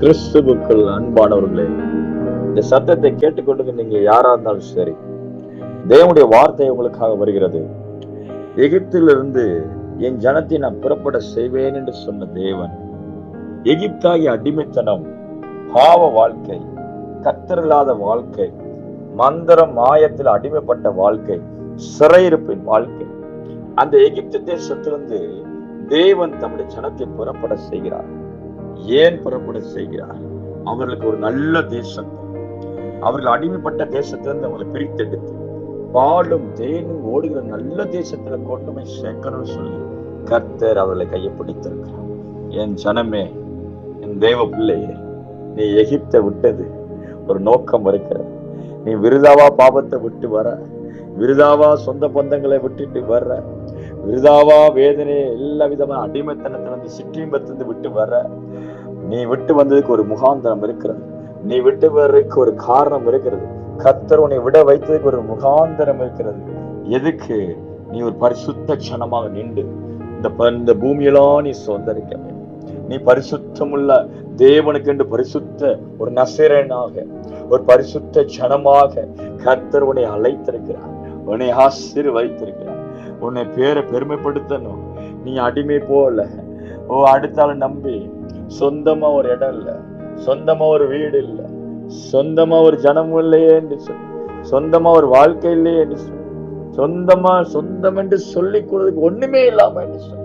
கிறிஸ்துவுக்குள் அன்பானவர்களே இந்த சத்தத்தை கேட்டுக்கொண்டு நீங்க யாரா இருந்தாலும் சரி தேவனுடைய வார்த்தை உங்களுக்காக வருகிறது. எகிப்திலிருந்து என் ஜனத்தை நான் புறப்பட செய்வேன் என்று சொன்ன தேவன் எகிப்தாகிய அடிமைத்தனம் பாவ வாழ்க்கை கத்தரில்லாத வாழ்க்கை மந்திரம் மாயத்தில் அடிமைப்பட்ட வாழ்க்கை சிறையிருப்பின் வாழ்க்கை அந்த எகிப்து தேசத்திலிருந்து தேவன் தம்முடைய ஜனத்தை புறப்பட செய்கிறார். ஏன் புறப்பட செய்கிறார்? அவர்களுக்கு ஒரு நல்ல தேசம். அவர்கள் அடிமைப்பட்ட தேசத்திலிருந்து அவங்களை பிரித்தெடுத்து பாலும் தேனும் ஓடுகிற நல்ல தேசத்துல கொண்டு போய் சேர்க்கணும்னு சொல்லி கர்த்தர் அவர்களை கையை பிடித்திருக்கிறார். என் ஜனமே என் தேவ பிள்ளையே நீ எகிப்தை விட்டது ஒரு நோக்கம் இருக்கிறது. நீ விருதாவா பாபத்தை விட்டு வர விருதாவா சொந்த பந்தங்களை விட்டுட்டு வர்ற விருதாவா வேதனை எல்லா விதமான அடிமைத்தனத்திலிருந்து சிற்றின்பத்திலிருந்து விட்டு வர நீ விட்டு வந்ததுக்கு ஒரு முகாந்தரம் இருக்கிறது. நீ விட்டு வர்றதுக்கு ஒரு காரணம் இருக்கிறது. கத்தர் உன்னை விட வைத்ததுக்கு ஒரு முகாந்தரம் இருக்கிறது. எதுக்கு? நீ ஒரு பரிசுத்த க்ஷணமாக நின்று இந்த இந்த பூமியெல்லாம் நீ சொந்தரிக்க நீ பரிசுத்தமுள்ள தேவனுக்கு என்று பரிசுத்த ஒரு நசிரனாக ஒரு பரிசுத்த ஜனமாக கர்த்தர் உன்னை அழைத்திருக்கிறார். உன்னை ஆசீர்வதித்திருக்கிறார். உன்னை பேரை பெருமைப்படுத்தணும். நீ அடிமை போல. ஓ அடுத்தால நம்பி. சொந்தமா ஒரு இடம் இல்ல. சொந்தமா ஒரு வீடு இல்ல. சொந்தமா ஒரு ஜனமும் இல்லையே என்று சொந்தமா ஒரு வாழ்க்கை இல்லையே என்று சொந்தமா சொந்தம் என்று சொல்லிக் கொள்வதுக்கு ஒண்ணுமே இல்லாம என்று சொல்லி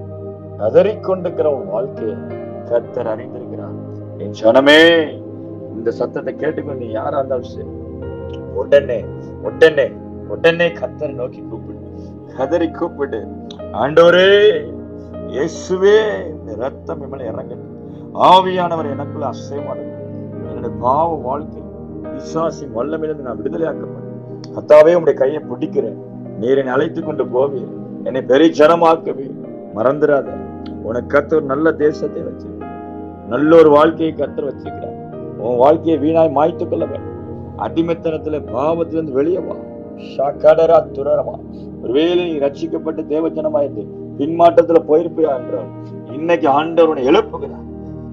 கதறிக்கொண்டிருக்கிற உன் வாழ்க்கையை கர்த்தர் அறிந்திருக்கிறார். என் ஜனமே இந்த சத்தத்தை கேட்டுக்கொண்டு நீ யாரா இருந்தாலும் சரி உடனே உடனே உடனே கர்த்தரை நோக்கி கூப்பிடு. கதறி கூப்பிடு ஆண்டவரே இயேசுவே இந்த ரத்தம் இம்மலை இறங்கட்டும். ஆவியானவர் எனக்குள்ள அசைவாடுங்க என்னுடைய பாவ வாழ்க்கை விசுவாசின் வல்லமிலிருந்து நான் விடுதலையாக்கப்பட்டேன் அத்தாவே உடைய கையை பிடிக்கிறேன் நீர் என்னை அழைத்து கொண்டு போவீர். என்னை பெரிய ஜனமாக்குவீர் மறந்துடாத உனக்கு கத்த ஒரு நல்ல தேசத்தை வச்சு நல்ல ஒரு வாழ்க்கையை கத்தர் வச்சிருக்கிறார். உன் வாழ்க்கையை வீணாய் மாய்த்து கொள்ள வேண்டும். அடிமைத்தனத்துல பாவத்திலிருந்து வெளியே வா. ஷகடரா துரரமா ஒருவேளை நீ ரட்சிக்கப்பட்டு தேவஜனமாயிருந்து பின்மாற்றத்துல போயிருப்பியா என்றால் இன்னைக்கு ஆண்டவனை எழுப்புகிறார்.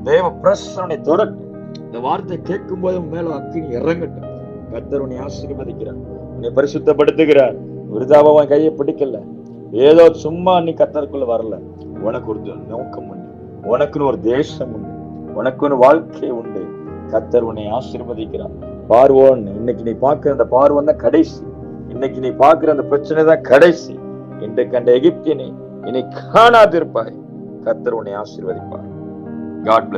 தேவ பிரசனை தொடட்டு இந்த வார்த்தை கேட்கும் போது மேல அக்கினி இறங்கட்டும். கத்தர் உன்னை ஆசீர்வதிக்கிறார். உன்னை பரிசுத்தப்படுத்துகிறார். விருதாபவன் கையை பிடிக்கல. ஏதோ சும்மா நீ கத்தருக்குள்ள வரல. உனக்கு ஒரு நோக்கம் உண்டு. உனக்குன்னு ஒரு தேசம் உண்டு. உனக்குன்னு வாழ்க்கை உண்டு. கத்தர் உன்னை ஆசீர்வதிக்கிறார். பார்வோன்னு இன்னைக்கு நீ பார்க்கிற அந்த பார்வன் தான் கடைசி. இன்னைக்கு நீ பாக்குற அந்த பிரச்சனை தான் கடைசி. என்று கண்ட எகிப்தியனை இனி காணாதிருப்பாய். கத்தர் உன்னை ஆசீர்வதிப்பார். காட்